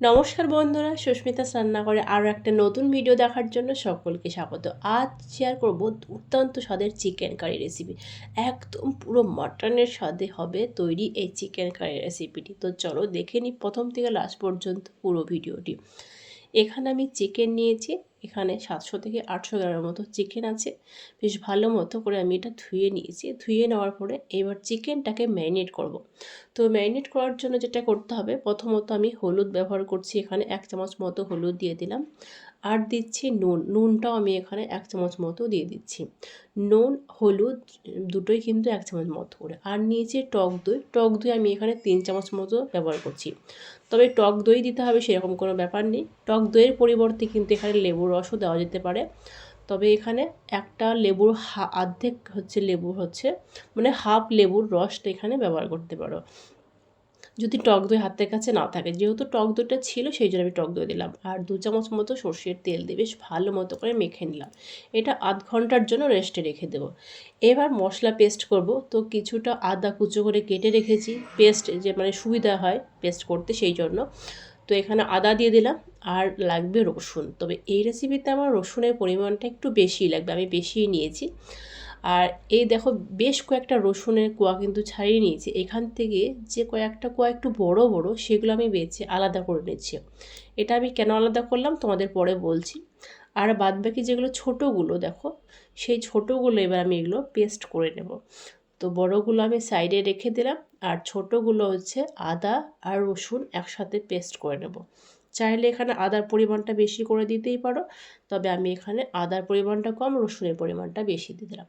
নমস্কার বন্ধুরা, সুস্মিতা রান্নাঘরে আরও একটা নতুন ভিডিও দেখার জন্য সকলকে স্বাগত। আজ শেয়ার করব দুর্দান্ত স্বাদের চিকেন কারি রেসিপি একদম পুরো মাটনের স্বাদে হবে তৈরি এই চিকেন কারি রেসিপিটি তো চলো দেখে নিই প্রথম থেকে লাস্ট পর্যন্ত পুরো ভিডিওটি এখানে আমি চিকেন নিয়েছি, এখানে সাতশো থেকে আটশো গ্রামের মতো চিকেন আছে। বেশ ভালো মতো করে আমি এটা ধুয়ে নিয়েছি। ধুয়ে নেওয়ার পরে এবার চিকেনটাকে ম্যারিনেট করব। তো ম্যারিনেট করার জন্য যেটা করতে হবে, প্রথমত আমি হলুদ ব্যবহার করছি এখানে, এক চামচ মতো হলুদ দিয়ে দিলাম। আর দিচ্ছি নুন। নুনটাও আমি এখানে এক চামচ মতো দিয়ে দিচ্ছি। নুন, হলুদ, দুটোই কিন্তু এক চামচ মতো করে। আর নিয়েছি টক দই। টক দই আমি এখানে তিন চামচ মতো ব্যবহার করছি। তবে টক দই দিতে হবে সেরকম কোনো ব্যাপার নেই। টক দইয়ের পরিবর্তে কিন্তু এখানে লেবুর রসও দেওয়া যেতে পারে। তবে এখানে একটা লেবুর হা অর্ধেক হচ্ছে লেবু হচ্ছে মানে হাফ লেবুর রসটা এখানে ব্যবহার করতে পারো। যদি টক দই হাতের কাছে না থাকে, যেহেতু টক দইটা ছিল, সেই জন্য আমি টক দই দিলাম। আর দু চামচ মতো সর্ষের তেল দিয়ে বেশ ভালো মতো করে মেখে নিলাম। এটা আধ ঘণ্টার জন্য রেস্টে রেখে দেবো। এবার মশলা পেস্ট করব। তো কিছুটা আদা কুচো করে কেটে রেখেছি। পেস্ট যে মানে সুবিধা হয় পেস্ট করতে সেই জন্য। তো এখানে আদা দিয়ে দিলাম। আর লাগবে রসুন। তবে এই রেসিপিতে আমার রসুনের পরিমাণটা একটু বেশি লাগবে। আমি বেশিই নিয়েছি। আর এই দেখো বেশ কয়েকটা রসুনের কোয়া কিন্তু ছাড়িয়ে নিয়েছি। এখান থেকে যে কয়েকটা কোয়া একটু বড় বড়, সেগুলো আমি বেছে আলাদা করে নিচ্ছি। এটা আমি কেন আলাদা করলাম তোমাদের পরে বলছি। আর বাদবাকি যেগুলো ছোটোগুলো দেখো, সেই ছোটোগুলো এবার আমি এগুলো পেস্ট করে নেব। তো বড়গুলো আমি সাইডে রেখে দিলাম, আর ছোটোগুলো হচ্ছে আদা আর রসুন একসাথে পেস্ট করে নেব। চাইলে এখানে আদার পরিমাণটা বেশি করে দিতেই পারো। তবে আমি এখানে আদার পরিমাণটা কম, রসুনের পরিমাণটা বেশি দিয়ে দিলাম।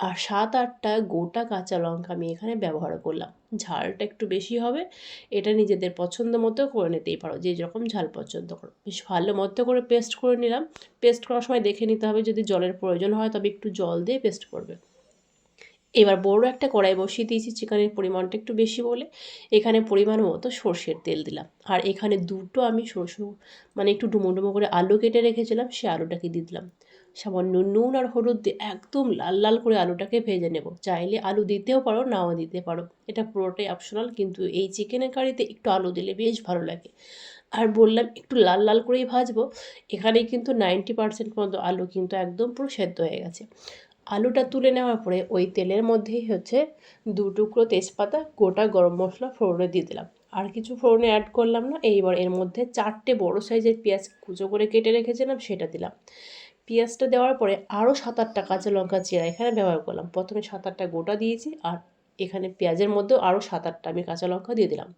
আর সাত আটটা গোটা কাঁচা লঙ্কা আমি এখানে ব্যবহার করলাম। ঝালটা একটু বেশি হবে, এটা নিজেদের পছন্দ মতো করে নিতেই পারো, যে যেরকম ঝাল পছন্দ করো। বেশ ভালো মতো করে পেস্ট করে নিলাম। পেস্ট করার সময় দেখে নিতে হবে যদি জলের প্রয়োজন হয়, তবে একটু জল দিয়ে পেস্ট করবে। এবার বড় একটা কড়াই বসিয়ে দিয়েছি চিকেনের পরিমাণটা একটু বেশি বলে। এখানে পরিমাণ মতো সর্ষের তেল দিলাম। আর এখানে দুটো আমি সরষে মানে একটু ডুমো ডুমো করে আলু কেটে রেখেছিলাম, সে আলুটাকে দিয়ে দিলাম। সামান্য নুন আর হলুদ দিয়ে একদম লাল লাল করে আলুটাকে ভেজে নেব। চাইলে আলু দিতেও পারো, নাও দিতে পারো। এটা পুরোটাই অপশনাল কিন্তু এই চিকেনের কারিতে একটু আলু দিলে বেশ ভালো লাগে। আর বললাম একটু লাল লাল করেই ভাজবো। এখানেই কিন্তু নাইনটি পার্সেন্ট মতো আলু কিন্তু একদম পুরো সেদ্ধ হয়ে গেছে। আলুটা তুলে নেওয়ার পরে ওই তেলের মধ্যেই হচ্ছে দু টুকরো তেজপাতা, গোটা গরম মশলা, ফোড়নে দিয়ে দিলাম। আর কিছু ফোড়নে অ্যাড করলাম না, এইবার এর মধ্যে চারটে বড় সাইজের পেঁয়াজ কুচো করে কেটে রেখেছিলাম, সেটা দিলাম। পেঁয়াজটা দেওয়ার পরে আরও সাত আটটা কাঁচা লঙ্কা চেরা এখানে ব্যবহার করলাম। প্রথমে সাত আটটা গোটা দিয়েছি আর এখানে পেঁয়াজের মধ্যেও আরও সাত আটটা আমি কাঁচা লঙ্কা দিয়ে দিলাম।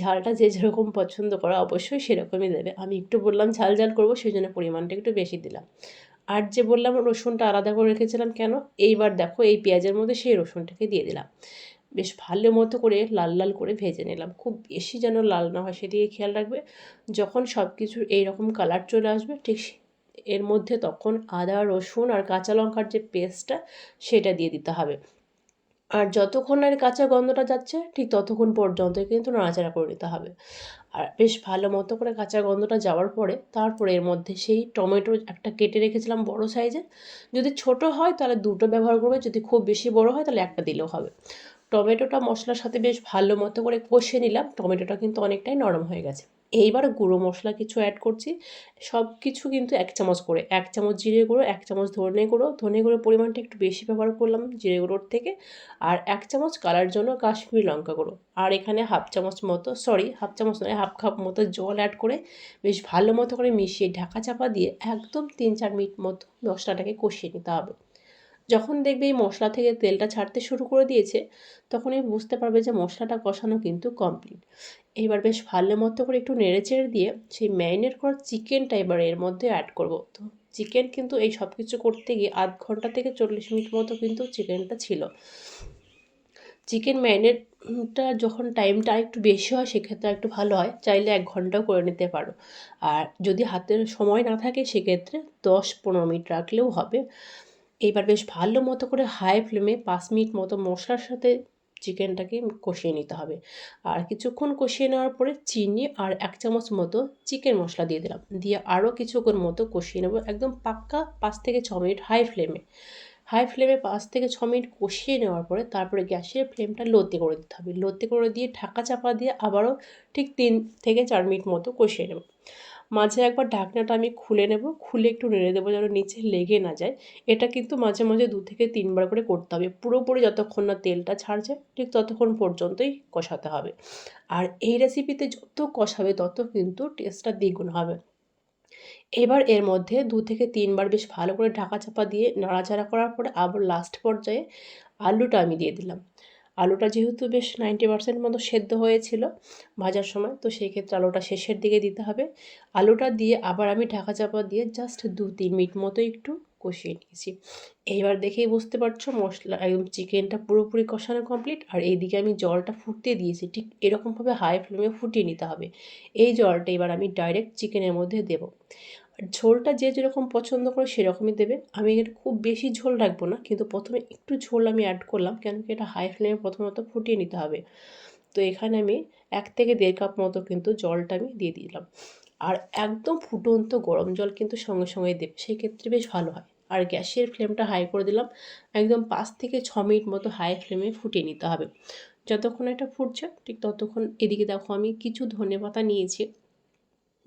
ঝালটা যে যেরকম পছন্দ করা অবশ্যই সেরকমই দেবে। আমি একটু বললাম ঝাল ঝাল করব সেই জন্য পরিমাণটা একটু বেশি দিলাম। আর যে বললাম, রসুনটা আলাদা করে রেখেছিলাম কেন? এইবার দেখো, এই পেঁয়াজের মধ্যে সেই রসুনটাকে দিয়ে দিলাম। বেশ ভালো মতো করে লাল লাল করে ভেজে নিলাম। খুব বেশি যেন লাল না হয় সেদিকে খেয়াল রাখবে। যখন সব কিছুর এইরকম কালার চলে আসবে, ঠিক এর মধ্যে তখন আদা, রসুন আর কাঁচা লঙ্কার যে পেস্টটা সেটা দিয়ে দিতে হবে। আর যতক্ষণ আর কাঁচা গন্ধটা যাচ্ছে, ঠিক ততক্ষণ পর্যন্ত কিন্তু নাড়াচাড়া করে নিতে হবে। আর বেশ ভালো মতো করে কাঁচা গন্ধটা যাওয়ার পরে, তারপরে এর মধ্যে সেই টমেটো একটা কেটে রেখেছিলাম বড় সাইজে। যদি ছোট হয়, তাহলে দুটো ব্যবহার করবে, যদি খুব বেশি বড় হয়, তাহলে একটা দিলেও হবে। টমেটোটা মশলার সাথে বেশ ভালো মতো করে কষে নিলাম। টমেটোটা কিন্তু অনেকটাই নরম হয়ে গেছে। এইবার গুঁড়ো মশলা কিছু অ্যাড করছি। সব কিছু কিন্তু এক চামচ করে, এক চামচ জিরে গুঁড়ো, এক চামচ ধনে গুঁড়ো। ধনে গুঁড়োর পরিমাণটা একটু বেশি ব্যবহার করলাম জিরে গুঁড়োর থেকে। আর এক চামচ কালার জন্য কাশ্মীরি লঙ্কা গুঁড়ো। আর এখানে হাফ চামচ মতো সরি হাফ চামচ নয়, হাফ কাপ মতো জল অ্যাড করে বেশ ভালো মতো করে মিশিয়ে ঢাকা চাপা দিয়ে একদম তিন চার মিনিট মতো মশলাটাকে কষিয়ে নিতে হবে। যখন দেখবে এই মশলা থেকে তেলটা ছাড়তে শুরু করে দিয়েছে, তখনই বুঝতে পারবে যে মশলাটা কষানো কিন্তু কমপ্লিট এবার বেশ ভালো মতো করে একটু নেড়ে চেড়ে দিয়ে সেই ম্যারিনেট করা চিকেনটা এবার এর মধ্যে অ্যাড করব। তো চিকেন কিন্তু এই সব কিছু করতে গিয়ে আধ ঘণ্টা থেকে চল্লিশ মিনিট মতো কিন্তু চিকেনটা ছিল। চিকেন ম্যারিনেটটা যখন টাইমটা একটু বেশি হয়, সেক্ষেত্রে একটু ভালো হয়। চাইলে এক ঘন্টাও করে নিতে পারো। আর যদি হাতের সময় না থাকে, সেক্ষেত্রে দশ পনেরো মিনিট রাখলেও হবে। এবার বেশ ভালো মতো করে হাই ফ্লেমে পাঁচ মিনিট মতো মশলার সাথে চিকেনটাকে কষিয়ে নিতে হবে। আর কিছুক্ষণ কষিয়ে নেওয়ার পরে চিনি আর এক চামচ মতো চিকেন মশলা দিয়ে দিলাম। দিয়ে আরও কিছুক্ষণ মতো কষিয়ে নেব একদম পাক্কা পাঁচ থেকে ছ মিনিট হাই ফ্লেমে হাই ফ্লেমে পাঁচ থেকে ছ মিনিট কষিয়ে নেওয়ার পরে তারপরে গ্যাসের ফ্লেমটা লোতে করে দিতে হবে। লোতে করে দিয়ে ঢাকা চাপা দিয়ে আবারও ঠিক তিন থেকে চার মিনিট মতো কষিয়ে নেব। মাঝে একবার ঢাকনাটা আমি খুলে নেব, খুলে একটু নেড়ে দেবো যেন নিচে লেগে না যায়। এটা কিন্তু মাঝে মাঝে দু থেকে তিনবার করে করতে হবে। পুরোপুরি যতক্ষণ না তেলটা ছাড়ছে, ঠিক ততক্ষণ পর্যন্তই কষাতে হবে। আর এই রেসিপিতে যত কষাবে, তত কিন্তু টেস্টটা দ্বিগুণ হবে। এবার এর মধ্যে দু থেকে তিনবার বেশ ভালো করে ঢাকা চাপা দিয়ে নাড়াচাড়া করার পরে আবার লাস্ট পর্যায়ে আলুটা আমি দিয়ে দিলাম। আলুটা যেহেতু বেশ নাইনটি পার্সেন্ট মতো সেদ্ধ হয়েছিল ভাজার সময়, তো সেই ক্ষেত্রে আলুটা শেষের দিকে দিতে হবে। আলুটা দিয়ে আবার আমি ঢাকা চাপা দিয়ে জাস্ট দু তিন মিনিট মতো একটু কষিয়ে নিয়েছি। এইবার দেখেই বুঝতে পারছ মশলা, একদম চিকেনটা পুরোপুরি কষানো কমপ্লিট আর এইদিকে আমি জলটা ফুটতে দিয়েছি, ঠিক এরকমভাবে হাই ফ্লেমে ফুটিয়ে নিতে হবে। এই জলটা এবার আমি ডাইরেক্ট চিকেনের মধ্যে দেব। ঝোলটা যে যেরকম পছন্দ করে সেরকমই দেবে। আমি এটা খুব বেশি ঝোল রাখব না, কিন্তু প্রথমে একটু ঝোল আমি অ্যাড করলাম কেন কি এটা হাই ফ্লেমে প্রথমত ফুটিয়ে নিতে হবে। তো এখানে আমি এক থেকে দেড় কাপ মতো কিন্তু জলটা আমি দিয়ে দিলাম। আর একদম ফুটন্ত গরম জল কিন্তু সঙ্গে সঙ্গে দেবে সেই ক্ষেত্রে বেশ ভালো হয়। আর গ্যাসের ফ্লেমটা হাই করে দিলাম, একদম পাঁচ থেকে ছ মিনিট মতো হাই ফ্লেমে ফুটিয়ে নিতে হবে। যতক্ষণ এটা ফুটছে, ঠিক ততক্ষণ এদিকে দেখো আমি কিছু ধনে পাতা নিয়েছি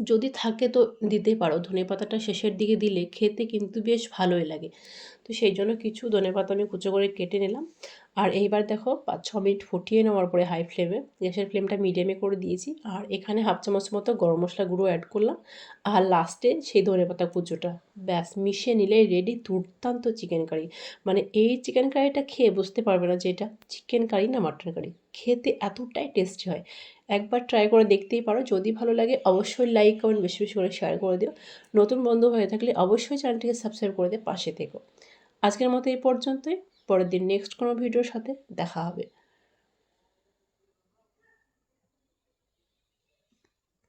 যদি থাকে তো দিতেই পারো। ধনে পাতাটা শেষের দিকে দিলে খেতে কিন্তু বেশ ভালোই লাগে। তো সেই জন্য কিছু ধনে পাতা আমি কুচো করে কেটে নিলাম। আর এইবার দেখো পাঁচ ছ মিনিট ফুটিয়ে নেওয়ার পরে হাই ফ্লেমে গ্যাসের ফ্লেমটা মিডিয়ামে করে দিয়েছি। আর এখানে হাফ চামচ মতো গরম মশলা গুঁড়ো অ্যাড করলাম। আর লাস্টে সেই ধনে পাতা কুচোটা, ব্যাস, মিশিয়ে নিলে রেডি দুর্দান্ত চিকেন কারি মানে এই চিকেন কারিটা খেয়ে বুঝতে পারবে না যে এটা চিকেন কারি না মাটন কারি খেতে এতটাই টেস্টি হয়। একবার ট্রাই করে দেখতেই পারো। যদি ভালো লাগে অবশ্যই লাইক কমেন্ট বেশি বেশি করে শেয়ার করে দিও। নতুন বন্ধু হয়ে থাকলে অবশ্যই চ্যানেলটিকে সাবস্ক্রাইব করে দিয়ে পাশে থেকো। আজকের মতো এই পর্যন্তই। পরের দিন নেক্সট কোনো ভিডিওর সাথে দেখা হবে।